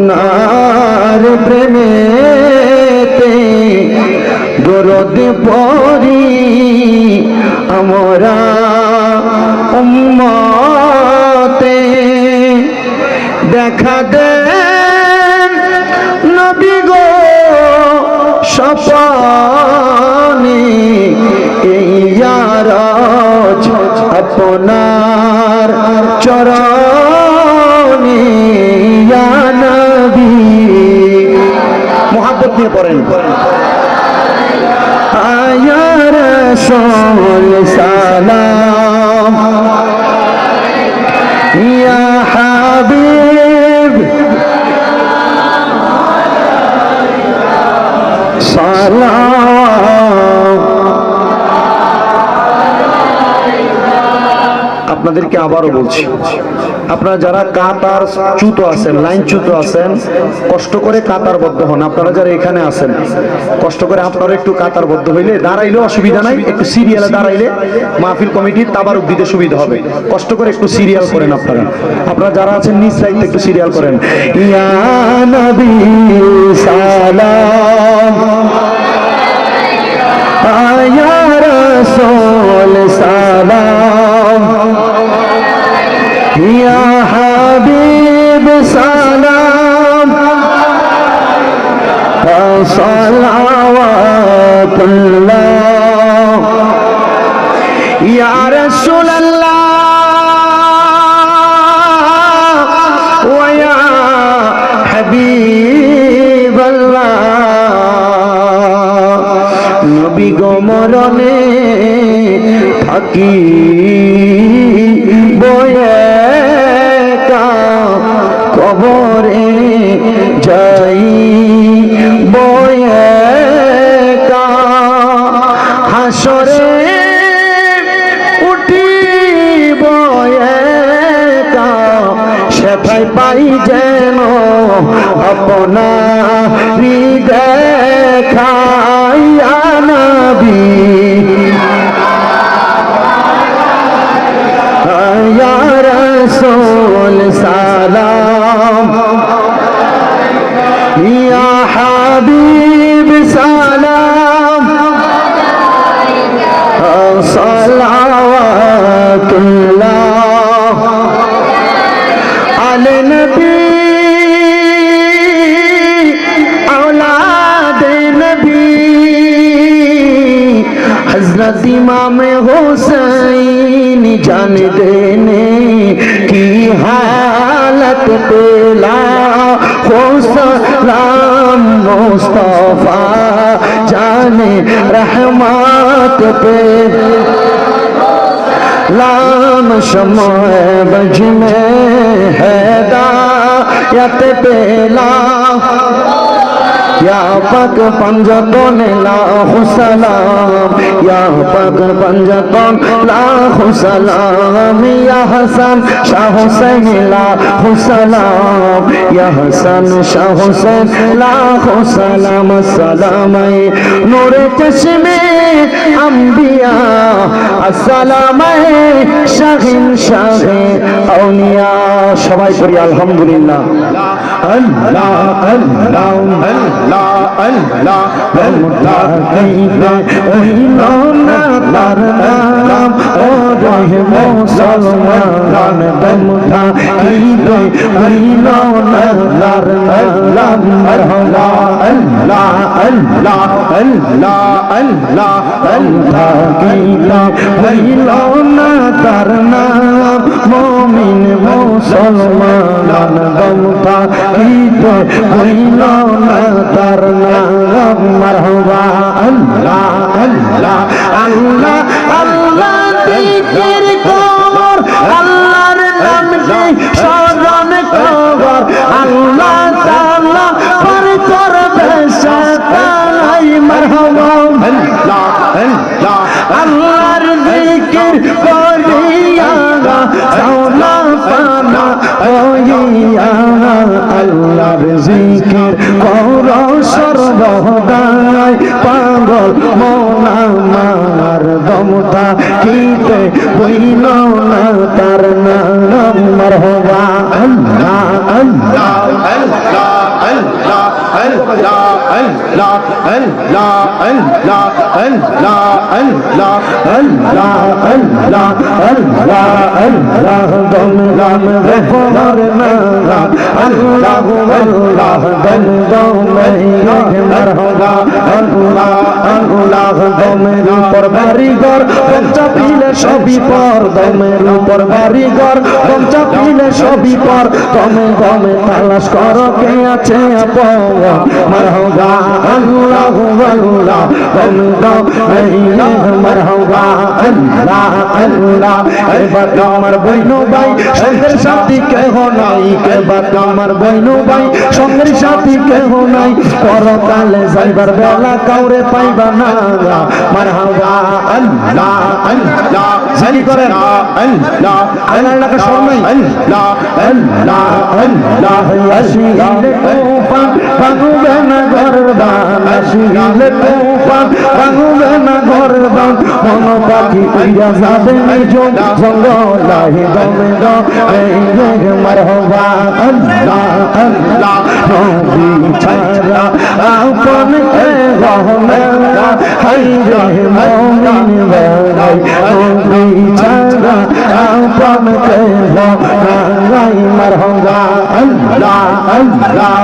আপনার সালাম। ইয়া হাবিব। সালাম। আপনাদেরকে আবারও বলছি আপনারা যারা কাতার চ্যুত আছেন, লাইন চ্যুত আছেন, কষ্ট করে কাতারবদ্ধ হন। আপনারা যারা এখানে আছেন, কষ্ট করে আপনারা একটু কাতারবদ্ধ হইলে দাঁড়াইলেও অসুবিধা নাই, একটু সিরিয়ালে দাঁড়াইলে মাহফিল কমিটির তাবারুক দিতে সুবিধা হবে। কষ্ট করে একটু সিরিয়াল করেন আপনারা। আপনারা যারা আছেন, নিজ লাইনতে একটু সিরিয়াল করেন। ইয়া সালাম। হাবিব সালাম। হাবিবাল্লাহ। নবী গো মরণে থাকি পাই যেন আপনা দেখাইয়া रहमत पे। लाम समय बज में है दायत पे। ला یا پاک پنج کون لاکھ سلام یا پاک پنج کون لاکھ سلام یا حسن شاہ حسین لاکھ سلام یا حسن شاہ حسین لاکھ سلام سلام نور چشمے انبیاء السلام শাহিন শাহে আউনিয়া সবাই করি আলহামদুলিল্লাহ আল্লাহ আল্লাহ আল্লাহ আল্লাহ আল্লাহ কইবে হইল না তার নাম ও রহে মুসলমান দমটা কইবে হইল না তার নাম মারহাবা আল্লাহ আল্লাহ আল্লাহ আল্লাহ আল্লাহ কইবে হইল না মুসলমান দমটা কইবে হইল না তার নাম মারহাবা আল্লাহ আল্লাহ আল্লাহ আল্লাহ দিকের কবর আল্লাহর নামটি স্মরণ কবর আল্লাহ তাআলা পর করবে সাতাই মারহাবা আল্লাহ আল্লাহ আল্লাহর জিকির করিয়া সর্বদাই পাগল মনামার দমতা কিতে বইল না তার নাম মরহবা আল্লাহ আল্লাহ আল্লাহ আল্লাহ আল্লাহ আল্লাহ দম দম রেফর না আল্লাহ আল্লাহ দম দম মারহবা আল্লাহ আল্লাহ দমের উপর বাড়িঘর পঞ্চা পিলে সবই পর দমের উপর বাড়িঘর পঞ্চা পিলে সবই পর দমে দমে তালাশ কর কে আছে আপন মারহবা আল্লাহ আল্লাহ দম দম মারহবা, আল্লাহ আল্লাহ এবার আমার বইনু ভাই সঙ্গের সাথী কেহ নাই এবার আমার বইনু ভাই সঙ্গের সাথী কেহ নাই মারহাবা, আল্লাহ আল্লাহ জানি করেন আল্লাহ আল্লাহকে শোনাই আল্লাহ আল্লাহ আল্লাহ আসিলে তুফান ভাঙবে না ঘরের বান আসিলে তুফান ভাঙবে না ঘরের বান মন পাখি উইরা যাবে নিজ জঙ্গলাই দমে দম এই আল্লাহ আল্লাহ নবী ছাড়া আপন কে রহমে হাই রে মমিন নবী ছাড়া আপন কে রহমাই মারহাবা আল্লাহ আল্লাহ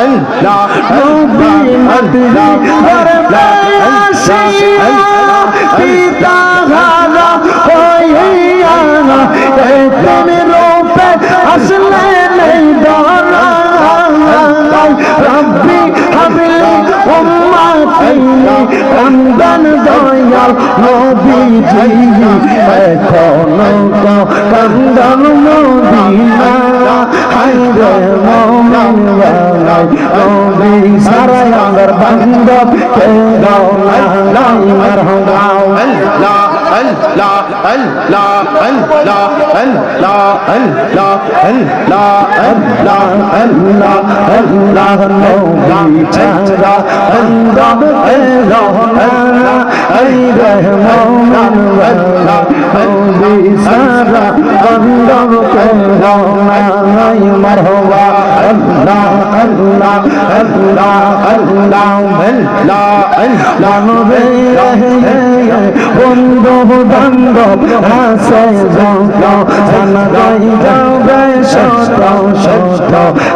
আল্লাহ নবী মদরি দরবে আসিয়া পিতা হারা হইয়া তুমি রূপে আসলে নেই রব্বি কান্দন দয়াল নবীজি, এখনও তো রমদান মদিনা হাইরে মমিন বালাই নবী সারা আমার কে না লাই মারহাবাও আল্লাহ مرحبا আল্লাহ আল্লাহ নবী নবী আল্লাহ আল্লাহ আল্লাহ আল্লাহ মানবে বন্ধু বান্ধব হাসে যত জানা যাই যাবে শত শত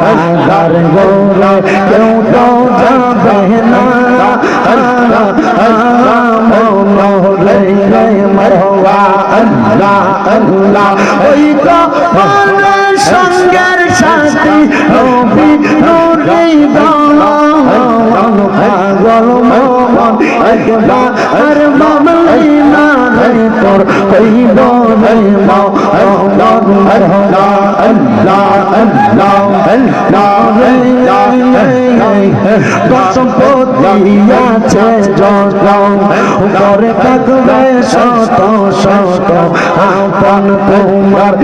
আগার গোরে কেউ তো যাবে না মনে রে আল্লাহ আল্লাহ তো মনের সঙ্গের সাথী নবী নুরি দান পাগল মন একবার আর মামলি না রে তোর কইব রে মা মন আল্লাহ আল্লাহ আল্লাহ রে সম্পত্তি আছে যত করে থাকবে শত শত আপন তোমার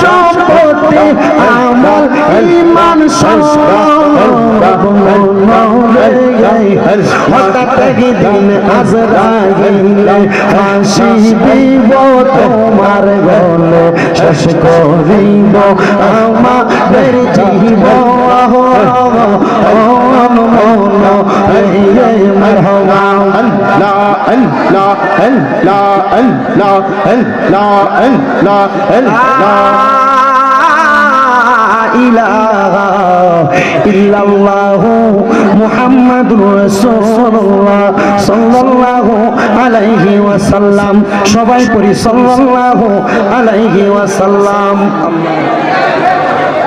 সম্পত্তি আমল ইমান হঠাৎ একদিন আজরাইলে ফাঁসি দিব তোমার গলে শেষ করিব আমাদের জীব মন মরহবা আলাইহি ওয়াসাল্লাম। সবাই পড়ি সাল্লাল্লাহু আলাইহি ওয়াসাল্লাম।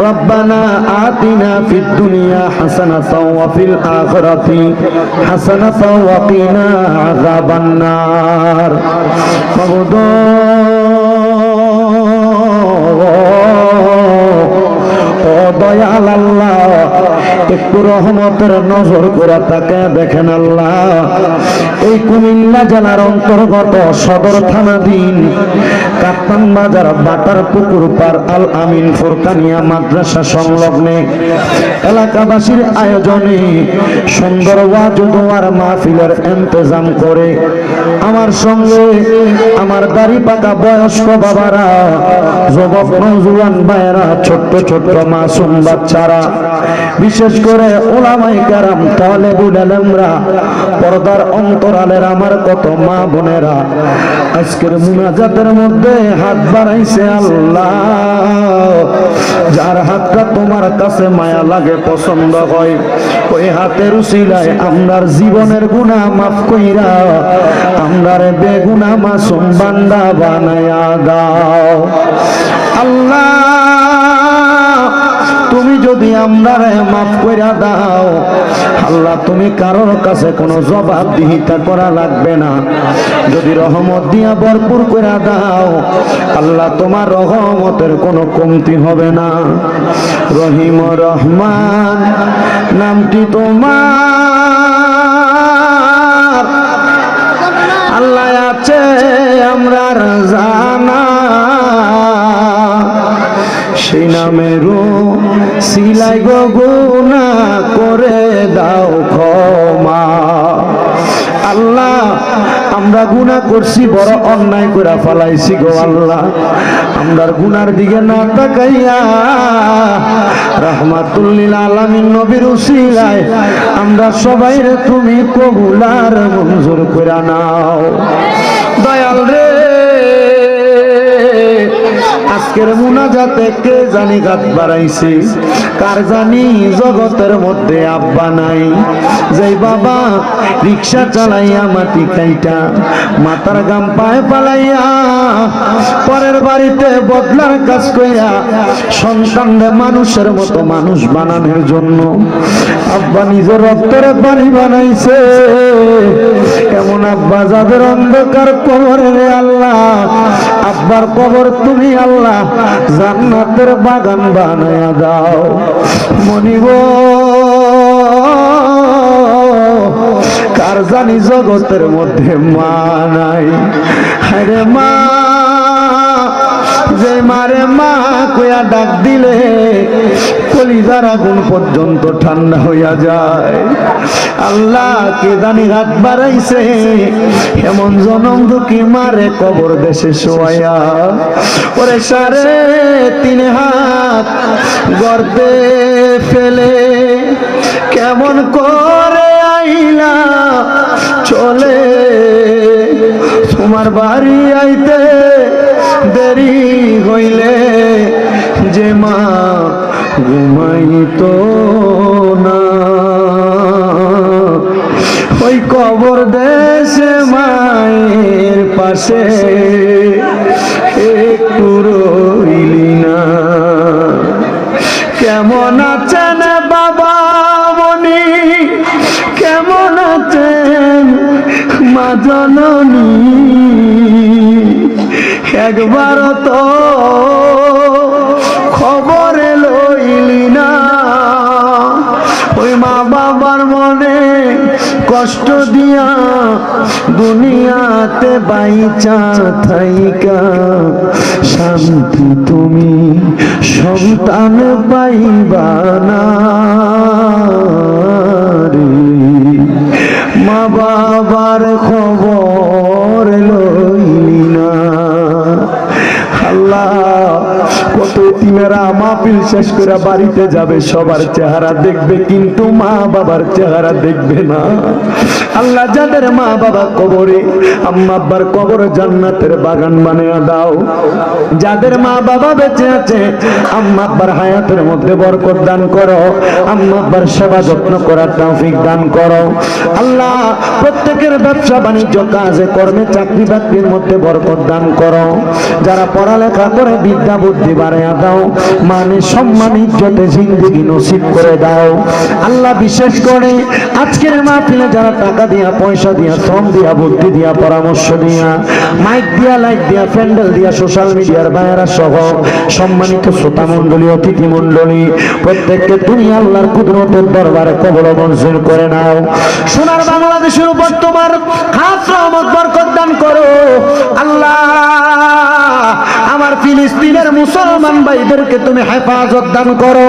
ربنا آتنا في الدنيا حسنة وفي الآخرة حسنة وقنا عذاب النار. فغدو ضيع الله একটু রহমতের নজর করে তাকে দেখেন আল্লাহ। এই কুমিল্লা জেলার অন্তর্গত সদর থানাধীন কাপ্তান বাজার, বাটার পুকুর পার আল আমিন ফুরকানিয়া মাদ্রাসা সংলগ্নে। এলাকাবাসীর আয়োজনে সুন্দর ওয়াজ দোয়ার মাহফিলের ইন্তজাম করে। আমার সঙ্গে আমার দাড়ি পাকা বয়স্ক বাবারা, যুবক নৌজুয়ান ভাইয়েরা, ছোট্ট ছোট্ট মাসুম বাচ্চারা, বিশেষ করে ওলামাই কারাম, তাহলে বুড়ালেমরা পর্দার অন্তরালের আমার কত মা বোনেরা। আজকের মুনাজাতের মধ্যে হাত বাড়াইছে আল্লাহ। যার হাতটা তোমার কাছে মায়া লাগে, পছন্দ হয়, ওই হাতের উসিলায় আমরার জীবনের গুণা মাফ কইরা, আমরার বেগুনা মাসুম বান্দা বানায়া দাও। আল্লাহ, তুমি যদি আমরারে মাফ কইরা দাও। আল্লাহ, তুমি কারোর কাছে কোনো জবাব দিহিতা করা লাগবে না। যদি রহমত দিয়া ভরপুর কইরা দাও, আল্লাহ, তোমার রহমতের কোনো কমতি হবে না। রহিম রহমান, নামটি তোমার। আল্লাহ আছে, আমরা জানা সেই নামেরও সিলাই গো গুনা করে দাও ক্ষমা। আল্লাহ, আমরা গুনাহ করছি, বড় অন্যায় করে ফেলাইছি গো আল্লাহ। আমরা গুনার দিকে না তাকাইয়া রাহমাতুল্লিল আলামিন নবীর উসিলায় আমরা সবাই রে তুমি কবুলার মঞ্জুর করে নাও। দয়াল রে আজকের মুনাজাতে কে জানি গাত বাড়াইছে? কার জানি জগতের মধ্যে আব্বা নাই? যে বাবা রিক্সা চালাইয়া মাটি খাইটা, মাথার গাম পায়ে পালাইয়া, পরের বাড়িতে বদলার কাজ কইরা সন্তানরে মানুষের মতো মানুষ বানানোর জন্য আব্বা নিজের রক্তের পানি বানাইছে। এমন আব্বা, যাদের অন্ধকার কবরে রে আল্লাহ, আব্বার কবর তুমি আল্লাহ জান্নাতের বাগান বানায়া দাও। মনিব কার জানি জগতের মধ্যে মা নাই? হায়রে মা। যে মারে মা কয়া ডাক দিলে, কলিজার আগুন পর্যন্ত ঠান্ডা হইয়া যায়। আল্লাহ কে জানি হাত বাড়াইছে, এমন জনম দুঃখী মারে কবর দেশে শোয়া ওরে সারে তিন হাত গর্তে ফেলে, কেমন করে আছেন মা জননী, একবার তো খবরে লইলি না। ওই মা বাবার মনে কষ্ট দিয়া দুনিয়াতে বাইচা থাইকা। শান্তি তুমি সন্তান পাইবা না মা বাবার খবর মাহফিল শেষ করে বাড়িতে যাবে, সবার চেহারা দেখবে, কিন্তু মা বাবার চেহারা দেখবে না। আল্লাহ যাদের মা বাবা কবরে, আম্মা আব্বার কবর জান্নাতের বাগান বানিয়ে দাও। যাদের মা বাবা বেঁচে আছে, আম্মা আব্বার হায়াতের মধ্যে বরকত দান করো, আম্মা আব্বার সেবা যত্ন করার তৌফিক দান করো। আল্লাহ প্রত্যেকের ব্যবসা বাণিজ্য কাজে, কর্মে, চাকরি বাকরির মধ্যে বরকত দান করো। যারা পড়ালেখা করে বিদ্যা বুদ্ধি বাড়াইয়া দাও, মা সম্মানে সম্মান ইজ্জতে জিন্দগি নসিব করে দাও। আল্লাহ বিশেষ করে আজকের মাহফিলে যারা টাকা দিয়া, পয়সা দিয়া, শ্রম দিয়া, বুদ্ধি দিয়া, পরামর্শ দিয়া, মাইক দিয়া লাইট দিয়া, প্যান্ডেল দিয়া, সোশ্যাল মিডিয়ার বাইরা সহ সম্মানিত শ্রোতা মন্ডলী অতিথি মন্ডলী প্রত্যেককে তুমি আল্লাহর কুদরতের দরবারে কবর মঞ্জুর করে নাও। সোনার বাংলাদেশের উপর তোমার খাস রহমত, বরকত দান করো। আল্লাহ ভাইদেরকে তুমি হেফাজত দান করো।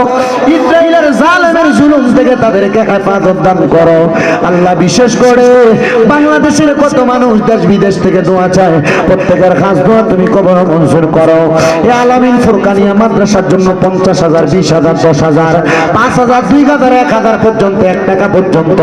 ইসরায়েলের জালেমের জুলুম থেকে তাদেরকে হেফাজত দান করো। আল্লাহ বিশেষ করে বাংলাদেশের কত মানুষ দেশ বিদেশ থেকে দোয়া চায়, প্রত্যেকের খাস দোয়া তুমি কবর মঞ্জুর করো। এ আলামিন ফুরকানিয়া মাদ্রাসার জন্য পঞ্চাশ হাজার, বিশ হাজার, দশ হাজার, পাঁচ হাজার, দুই হাজার, এক হাজার পর্যন্ত, এক টাকা পর্যন্ত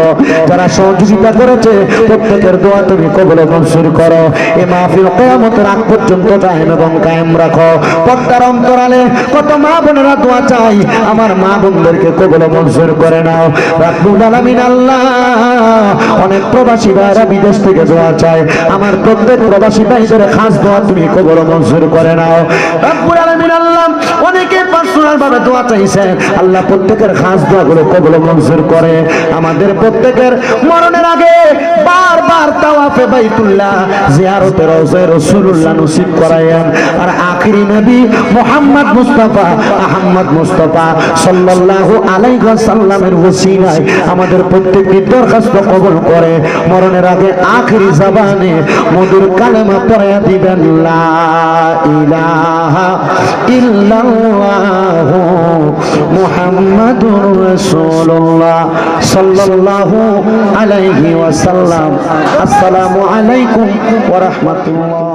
যারা সহযোগিতা করেছে, প্রত্যেকের দোয়া তুমি কবল মঞ্জুর করো। এ মাহফিল কেয়ামতের আগ পর্যন্ত কায়েম এবং কায়েম রাখো। পর্দার অন্তরালে কত মা বোনেরা দোয়া চাই। আমার মা বোনদেরকে কবল মঞ্জুর করে নাও। রাখবুল আলামিন আল্লাহ, অনেক প্রবাসী ভাইরা বিদেশ থেকে দোয়া চায়। আমার প্রত্যেক প্রবাসী ভাইদের খাস দোয়া তুমি কবল মঞ্জুর করে নাও। রাব্বুল আলামিন আল্লাহ, অনেকে পার্সোনাল ভাবে দোয়া আল্লাহ প্রত্যেকের খাস কবল মঞ্জুর করে। আমাদের প্রত্যেকের মরণের আগে বারবার তাওয়াফে বাইতুল্লাহ জিয়ারতে রাসূলুল্লাহ নসিব আর আখিরি নবী মুহাম্মদ মুস্তাফা আহমদ মুস্তাফা সাল্লাল্লাহু আলাইহি ওয়াসাল্লামের ওসিলায় আমাদের প্রত্যেকটি দরখাস্ত কবুল করে। মরণের আগে আখিরি জবানে মধুর কালেমা পড়ে দিবেন, লা ইলাহা ইল্লাল্লাহ মুহাম্মাদুর রাসূলুল্লাহ সাল্লাল্লাহু আলাইহি ওয়াসাল্লাম। আসসালামু আলাইকুম ওয়া রাহমাতুল্লাহ।